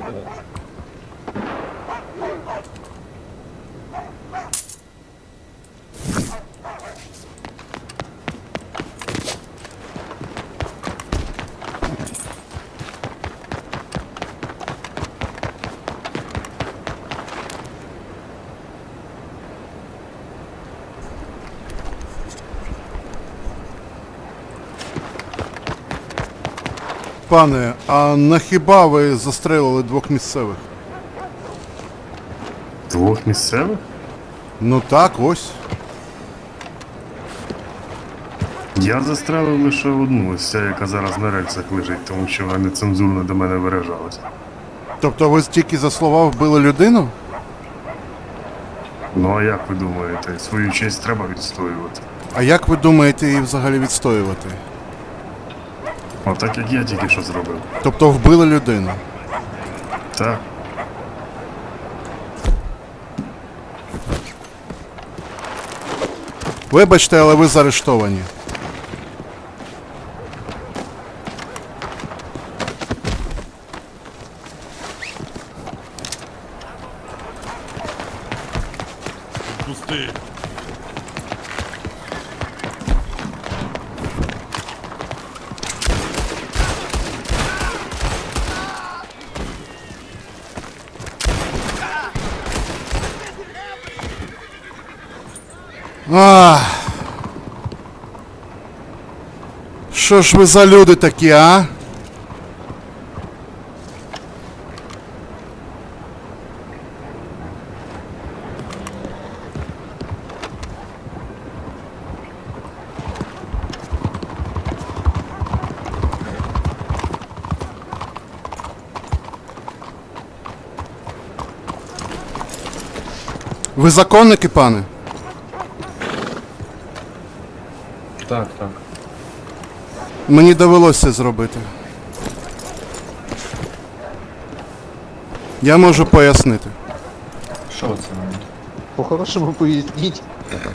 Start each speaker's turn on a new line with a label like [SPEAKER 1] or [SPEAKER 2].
[SPEAKER 1] あっ! Пане, а на хіба ви застрелили двох місцевих?
[SPEAKER 2] Двох місцевих?
[SPEAKER 1] Ну так, ось.
[SPEAKER 2] Я застрелив лише одну, ось ця, яка зараз на рельсах лежить, тому що вона нецензурно до мене виражалася.
[SPEAKER 1] Тобто ви тільки за слова вбили людину?
[SPEAKER 2] Ну а як ви думаєте, свою честь треба відстоювати?
[SPEAKER 1] А як ви думаєте її взагалі відстоювати?
[SPEAKER 2] Отак як я тільки що зробив.
[SPEAKER 1] Тобто вбили людину?
[SPEAKER 2] Так.
[SPEAKER 1] Вибачте, але ви заарештовані.
[SPEAKER 3] Пусти.
[SPEAKER 1] Ах. Що ж ви за люди такі, а? Ви законники, пане?
[SPEAKER 4] Так, так.
[SPEAKER 1] Мені довелося це зробити. Я можу пояснити.
[SPEAKER 4] Що це?
[SPEAKER 5] По-хорошому поясніть.